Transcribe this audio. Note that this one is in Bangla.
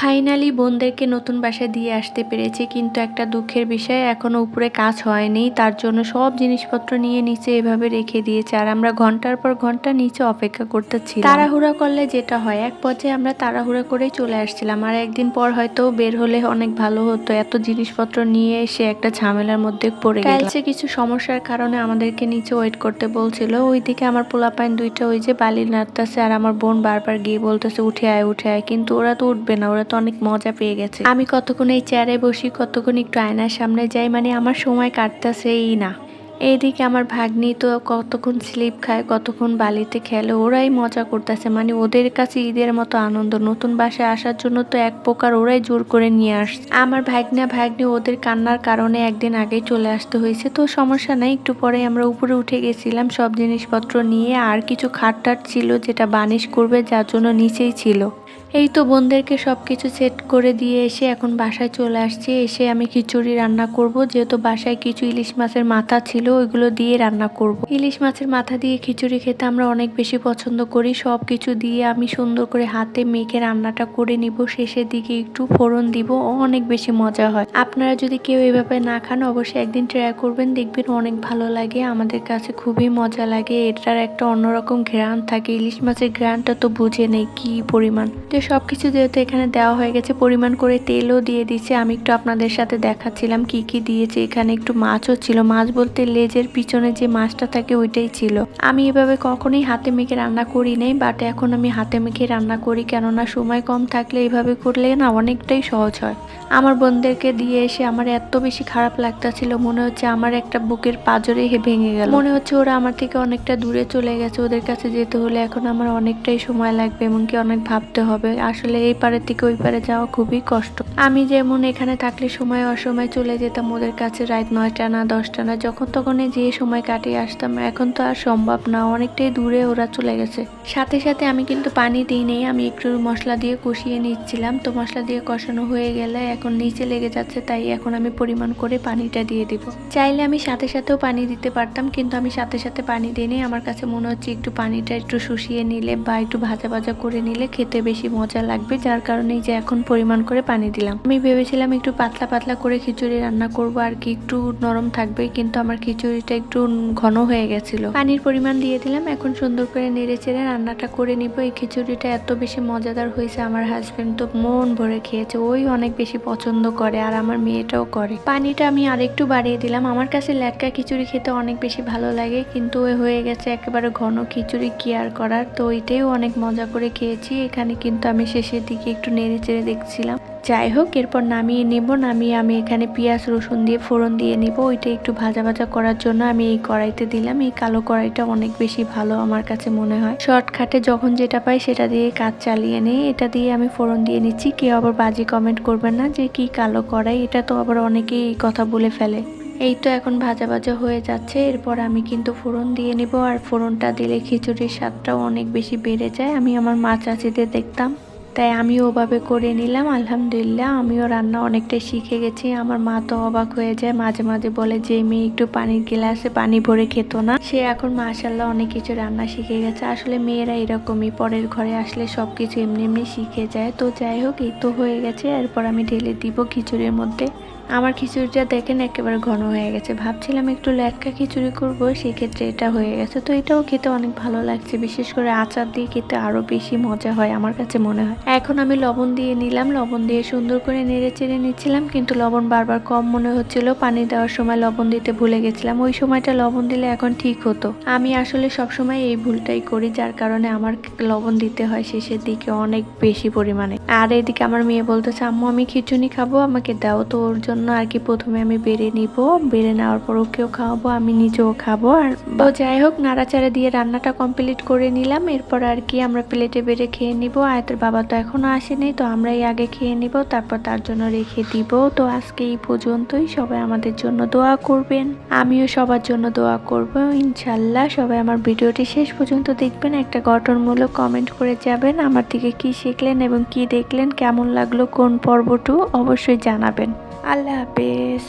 ফাইনালি বোনদেরকে নতুন বাসায় দিয়ে আসতে পেরেছি, কিন্তু একটা দুঃখের বিষয় এখনও উপরে কাজ হয়নি। তার জন্য সব জিনিসপত্র নিয়ে নিচে এভাবে রেখে দিয়েছে, আর আমরা ঘণ্টার পর ঘণ্টা নিচে অপেক্ষা করতেছি তাড়াহুড়া করলে যেটা হয়, এক পর্যায়ে আমরা তাড়াহুড়া করেই চলে আসছিলাম, আর একদিন পর হয়তো বের হলে অনেক ভালো হতো, এত জিনিসপত্র নিয়ে এসে একটা ঝামেলার মধ্যে পড়ে গেছে কিছু সমস্যার কারণে আমাদেরকে নিচে ওয়েট করতে বলছিল, ওইদিকে আমার পোলাপাইন দুইটা, ওই যে বালি নাড়তেছে আর আমার বোন বারবার গিয়ে বলতেছে, উঠে আয় উঠে আয়। কিন্তু ওরা তো উঠবে না, ওরা তো অনেক মজা পেয়ে গেছে। আমি কতক্ষণ এই চেয়ারে বসি, কতক্ষণ একটু আয়নার সামনে যাই মানে আমার সময় কাটতেছেই না। এইদিকে আমার ভাগ্নি তো কতক্ষণ স্লিপ খায়, কতক্ষণ বালিতে খেলে, ওরাই মজা করতেছে। মানে ওদের কাছে ঈদের মতো আনন্দ, নতুন বাসায় আসার জন্য তো এক প্রকার ওরাই জোর করে নিয়ে আসছে। আমার ভাগ্না, ভাগ্নি ওদের কান্নার কারণে একদিন আগেই চলে আসতে হয়েছে, তো সমস্যা নাই, একটু পরে আমরা উপরে উঠে গেছিলাম, সব জিনিসপত্র নিয়ে, আর কিছু খাট ছিল যেটা বানিশ করবে, যার জন্য নিচেই ছিল। এই তো বোনদেরকে সব কিছু সেট করে দিয়ে এসে এখন বাসায় চলে আসছি। এসে আমি খিচুড়ি রান্না করব। যেহেতু বাসায় কিছু ইলিশ মাছের মাথা ছিল, ওইগুলো দিয়ে রান্না করব। ইলিশ মাছের মাথা দিয়ে খিচুড়ি খেতে আমরা অনেক বেশি পছন্দ করি। সব কিছু দিয়ে আমি সুন্দর করে হাতে মেখে রান্নাটা করে নিব। শেষের দিকে একটু ফোড়ন দিব অনেক বেশি মজা হয়। আপনারা যদি কেউ এভাবে না খান, অবশ্যই একদিন ট্রাই করবেন। দেখবেন অনেক ভালো লাগে। আমাদের কাছে খুবই মজা লাগে। এটার একটা অন্যরকম ঘ্রাণ থাকে। ইলিশ মাছের ঘ্রাণটা তো বুঝে নেই কি পরিমাণ। তো সবকিছু যেহেতু এখানে দেওয়া হয়ে গেছে, পরিমাণ করে তেলও দিয়ে দিচ্ছে। আমি একটু আপনাদের সাথে দেখাচ্ছিলাম কি কি দিয়েছে। এখানে একটু মাছও ছিল। মাছ বলতে লেজের পিছনে যে মাছটা থাকে ওইটাই ছিল। আমি এভাবে কখনোই হাতে মেখে রান্না করি নাই বাট এখন আমি হাতে মেখে রান্না করি। কেননা সময় কম থাকলে এইভাবে করলে না অনেকটাই সহজ হয়। আমার বোনদেরকে দিয়ে এসে আমার এত বেশি খারাপ লাগতাছিল, মনে হচ্ছে আমার একটা বুকের পাজরে হে ভেঙে গেল। মনে হচ্ছে ওরা আমার থেকে অনেকটা দূরে চলে গেছে। ওদের কাছে যেতে হলে এখন আমার অনেকটাই সময় লাগবে, এমনকি অনেক ভাবতে হবে। আসলে এই পারে থেকে ওই পারে যাওয়া খুবই কষ্ট। আমি যেমন এখানে থাকলে সময় অসময় চলে যেতাম ওদের কাছে রাত নয়টা না দশটা না, যখন তখন যে সময় কাটিয়ে আসতাম, এখন তো আর সম্ভব না, অনেকটাই দূরে ওরা চলে গেছে। সাথে সাথে আমি কিন্তু পানি দিই নেই আমি একটু মশলা দিয়ে কষিয়ে নিচ্ছিলাম, তো মশলা দিয়ে কষানো হয়ে গেলে এখন নিচে লেগে যাচ্ছে, তাই এখন আমি পরিমাণ করে পানিটা দিয়ে দিব। চাইলে আমি সাথে সাথেও পানি দিতে পারতাম, কিন্তু আমি সাথে সাথে পানি দিই নেই আমার কাছে মনে হচ্ছে একটু পানিটা একটু শুষিয়ে নিলে বা একটু ভাজা ভাজা করে নিলে খেতে বেশি মজা লাগবে, যার কারণে যে এখন পরিমাণ করে পানি দিলাম। আমি ভেবেছিলাম একটু পাতলা পাতলা করে খিচুড়ি রান্না করব, আর কি একটু নরম থাকবে, কিন্তু আমার খিচুড়িটা একটু ঘন হয়ে গেছিল। পানির পরিমাণ দিয়ে দিলাম, এখন সুন্দর করে নেড়ে চেড়ে রান্নাটা করে নিব। এই খিচুড়িটা এত বেশি মজাদার হয়েছে, আমার হাজবেন্ড তো মন ভরে খেয়েছে, ওই অনেক বেশি পছন্দ করে, আর আমার মেয়েটাও করে। পানিটা আমি আরেকটু বাড়িয়ে দিলাম, আমার কাছে ল্যাটকা খিচুড়ি খেতে অনেক বেশি ভালো লাগে, কিন্তু হয়ে গেছে একেবারে ঘন খিচুড়ি কি আর করার, তো ওইটাও অনেক মজা করে খেয়েছি, এখানে কিন্তু আমি শেষের দিকে একটু নেড়ে চেড়ে দেখছিলাম। যাই হোক, এরপর নামিয়ে নেব, নামিয়ে আমি এখানে পেঁয়াজ, রসুন দিয়ে ফোড়ন দিয়ে নিব। ওইটা একটু ভাজা ভাজা করার জন্য আমি এই কড়াইতে দিলাম। এই কালো কড়াইটা অনেক বেশি ভালো আমার কাছে মনে হয়। শর্টকাটে যখন যেটা পাই সেটা দিয়ে কাজ চালিয়ে নেই। এটা দিয়ে আমি ফোড়ন দিয়ে নিচ্ছি। কেউ আবার বাজি কমেন্ট করবেন না যে কি কালো কড়াই। এটা তো আবার অনেকেই কথা বলে ফেলে। এই তো এখন ভাজা ভাজা হয়ে যাচ্ছে। এরপর আমি কিন্তু ফোড়ন দিয়ে নিব। আর ফোড়নটা দিলে খিচুড়ির স্বাদটাও অনেক বেশি বেড়ে যায়। আমি আমার মা চাচিদের দেখতাম। তাই আমিও ওভাবে করে নিলাম। আলহামদুলিল্লাহ, আমিও রান্না অনেকটাই শিখে গেছি। আমার মা তো অবাক হয়ে যায়। মাঝে মাঝে বলে, যে মেয়ে একটু পানির গিলাসে পানি ভরে খেত না। সে এখন মাশাল্লাহ অনেক কিছু রান্না শিখে গেছে। আসলে মেয়েরা এরকমই। পরের ঘরে আসলে সব কিছু এমনি এমনি শিখে যায়। তো যাই হোক, এই তো হয়ে গেছে। এরপর আমি ঢেলে দিব খিচুড়ির মধ্যে। আমার খিচুড়িটা দেখেন একেবারে ঘন হয়ে গেছে। ভাবছিলাম একটু ল্যাটকা খিচুড়ি করব, সেক্ষেত্রে এটা হয়ে গেছে। তো এটাও খেতে অনেক ভালো লাগছে, বিশেষ করে আচার দিয়ে খেতে আরও বেশি মজা হয় আমার কাছে মনে হয়। এখন আমি লবণ দিয়ে নিলাম, লবণ দিয়ে সুন্দর করে নেড়ে চেড়ে নিচ্ছিলাম, কিন্তু লবণ বারবার কম মনে হচ্ছিল, পানি দেওয়ার সময় লবণ দিতে ভুলে গেছিলাম। ওই সময়টা লবণ দিলে এখন ঠিক হতো। আমি আসলে সব সময় এই ভুলটাই করি, যার কারণে আমার লবণ দিতে হয় শেষের দিকে অনেক বেশি পরিমাণে। আর এদিকে আমার মেয়ে বলতেছে, আম্মু, আমি খিচুনি খাব, আমাকে দাও, তো ওর জন্য আর কি প্রথমে আমি বেড়ে নিব। বেড়ে নেওয়ার পর ওকেও খাওয়াবো, আমি নিজেও খাব। আর তো যাই হোক, নাড়াচাড়া দিয়ে রান্নাটা কমপ্লিট করে নিলাম। এরপর আর কি আমরা প্লেটে বেড়ে খেয়ে নিব। আয়তের বাবা তো এখনও আসেনি, তো আমরাই আগে খেয়ে নিব, তারপর তার জন্য রেখে দিব। তো আজকে এই পর্যন্তই। সবাই আমাদের জন্য দোয়া করবেন। আমিও সবার জন্য দোয়া করব ইনশাল্লাহ সবাই আমার ভিডিওটি শেষ পর্যন্ত দেখবেন। একটা গঠনমূলক কমেন্ট করে যাবেন, আমার থেকে কি শিখলেন এবং কি দেখলেন, কেমন লাগল কোন পর্বটু অবশ্যই জানাবেন। আল্লাহ হাফেজ।